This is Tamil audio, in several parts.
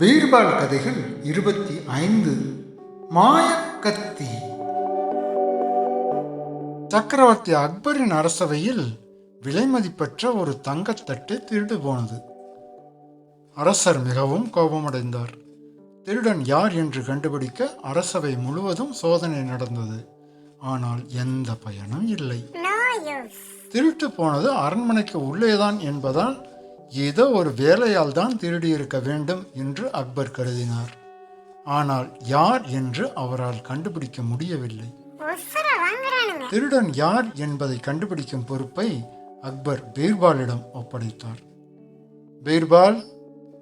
பீர்பால் கதைகள் இருபத்தி ஐந்து. மாயக்கத்தி. சக்கரவர்த்தி அக்பரின் அரசவையில் விலைமதிப்பற்ற ஒரு தங்கத்தட்டு திருடு போனது. அரசர் மிகவும் கோபமடைந்தார். திருடன் யார் என்று கண்டுபிடிக்க அரசவை முழுவதும் சோதனை நடந்தது. ஆனால் எந்த பயனும் இல்லை. திருட்டு போனது அரண்மனைக்கு உள்ளேதான் என்பதால் ஏதோ ஒரு வேலையால் தான் திருடி இருக்க வேண்டும் என்று அக்பர் கருதினார். ஆனால் யார் என்று அவரால் கண்டுபிடிக்க முடியவில்லை. திருடன் யார் என்பதை கண்டுபிடிக்கும் பொறுப்பை அக்பர் பீர்பாலிடம் ஒப்படைத்தார். பீர்பால்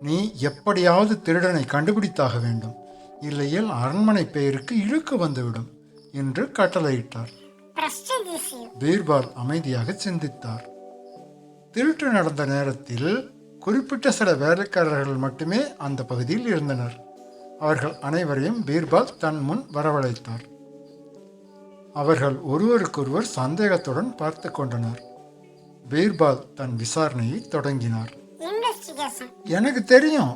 நீ எப்படியாவது திருடனை கண்டுபிடித்தாக வேண்டும். இல்லையேல் அரண்மனை பெயருக்கு இழுக்கு வந்துவிடும் என்று கட்டளையிட்டார். பீர்பால் அமைதியாக சிந்தித்தார். திருட்டு நடந்த நேரத்தில் குறிப்பிட்ட சில வேலைக்காரர்கள் மட்டுமே அந்த பகுதியில் இருந்தனர். அவர்கள் அனைவரையும் பீர்பால் தன் முன் வரவழைத்தார். அவர்கள் ஒருவருக்கொருவர் சந்தேகத்துடன் பார்த்து கொண்டனர். பீர்பால் தன் விசாரணையை தொடங்கினார். எனக்கு தெரியும்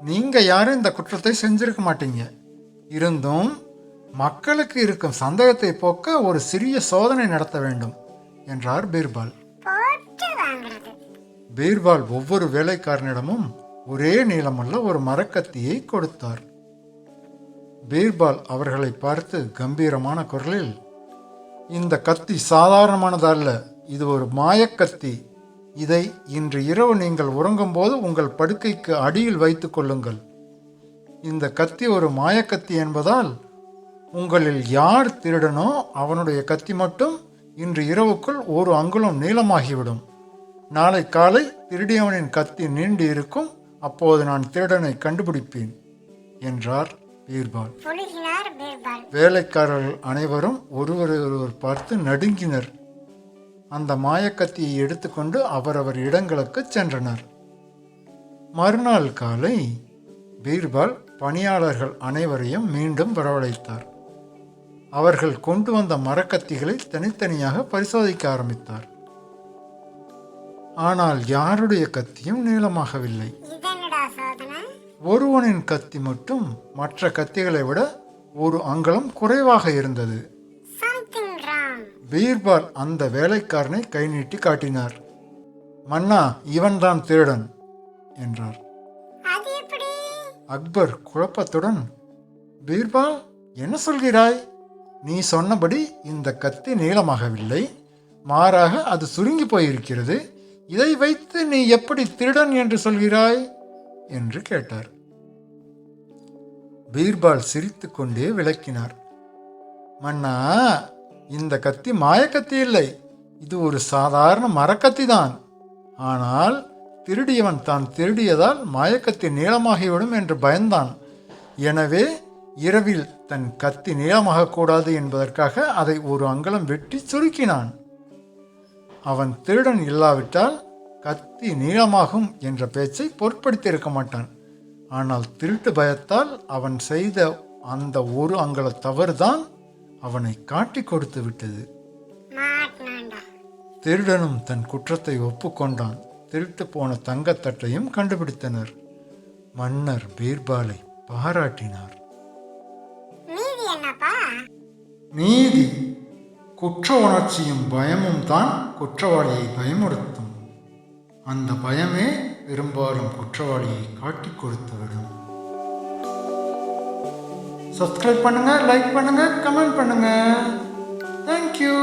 நீங்க யாரும் இந்த குற்றத்தை செஞ்சிருக்க மாட்டீங்க. இருந்தும் மக்களுக்கு இருக்கும் சந்தேகத்தை போக்க ஒரு சிறிய சோதனை நடத்த வேண்டும் என்றார் பீர்பால். வாங்குறது. பீர்பால் ஒவ்வொரு வேலைக்காரனிடமும் ஒரே நீளமுள்ள ஒரு மரக்கத்தியை கொடுத்தார். பீர்பால் அவர்களை பார்த்து கம்பீரமான குரலில் இந்த கத்தி சாதாரணமானதல்ல இது ஒரு மாயக்கத்தி இதை இன்று இரவு நீங்கள் உறங்கும்போது உங்கள் படுக்கைக்கு அடியில் வைத்துக் கொள்ளுங்கள். இந்த கத்தி ஒரு மாயக்கத்தி என்பதால் உங்களில் யார் திருடனோ அவனுடைய கத்தி மட்டும் இன்று இரவுக்குள் ஒரு அங்குலம் நீளமாகிவிடும். நாளை காலை திருடியவனின் கத்தி நீண்டு இருக்கும் அப்போது நான் திருடனை கண்டுபிடிப்பேன் என்றார் பீர்பால். வேலைக்காரர்கள் அனைவரும் ஒருவரை ஒருவர் பார்த்து நடுங்கினர். அந்த மாயக்கத்தியை எடுத்துக்கொண்டு அவரவர் இடங்களுக்கு சென்றனர். மறுநாள் காலை பீர்பால் பணியாளர்கள் அனைவரையும் மீண்டும் வரவழைத்தார். அவர்கள் கொண்டு வந்த மரக்கத்திகளை தனித்தனியாக பரிசோதிக்க ஆரம்பித்தார். ஆனால் யாருடைய கத்தியும் நீளமாகவில்லை. ஒருவனின் கத்தி மட்டும் மற்ற கத்திகளை விட ஒரு அங்கலம் குறைவாக இருந்தது. பீர்பால் அந்த வேலைக்காரனை கை நீட்டி காட்டினார். மன்னா இவன்தான் திருடன் என்றார். அக்பர் குழப்பத்துடன் பீர்பால் என்ன சொல்கிறாய்? நீ சொன்னபடி இந்த கத்தி நீளமாகவில்லை. மாறாக அது சுருங்கி போயிருக்கிறது. இதை வைத்து நீ எப்படி திருடன் என்று சொல்கிறாய்? என்று கேட்டார். பீர்பால் சிரித்துக்கொண்டே விளக்கினார். மன்னா இந்த கத்தி மாயக்கத்தி இல்லை. இது ஒரு சாதாரண மரக்கத்தி தான் ஆனால் திருடியவன் தான் திருடியதால் மாயக்கத்தி நீளமாகிவிடும் என்று பயந்தான். எனவே இரவில் தன் கத்தி நீளமாகக்கூடாது என்பதற்காக அதை ஒரு அங்கலம் வெட்டி சுருக்கினான். அவன் திருடன் இல்லாவிட்டால் கத்தி நீளமாகும் என்ற பேச்சை பொருட்படுத்தியிருக்க மாட்டான். ஆனால் திருட்டு பயத்தால் அவன் செய்த அந்த ஒரு அங்கல தவறுதான் அவனை காட்டி கொடுத்து விட்டது. திருடனும் தன் குற்றத்தை ஒப்புக்கொண்டான். திருட்டு போன தங்கத்தட்டையும் கண்டுபிடித்தனர். மன்னர் பீர்பாலை பாராட்டினார். நீதி குற்ற உணர்ச்சியும் பயமும் தான் குற்றவாளியை பயமுறுத்தும். அந்த பயமே பெரும்பாலும் குற்றவாளியை காட்டி கொடுத்துவிடும் சப்ஸ்கிரைப் பண்ணுங்க லைக் பண்ணுங்க கமெண்ட் பண்ணுங்க. Thank you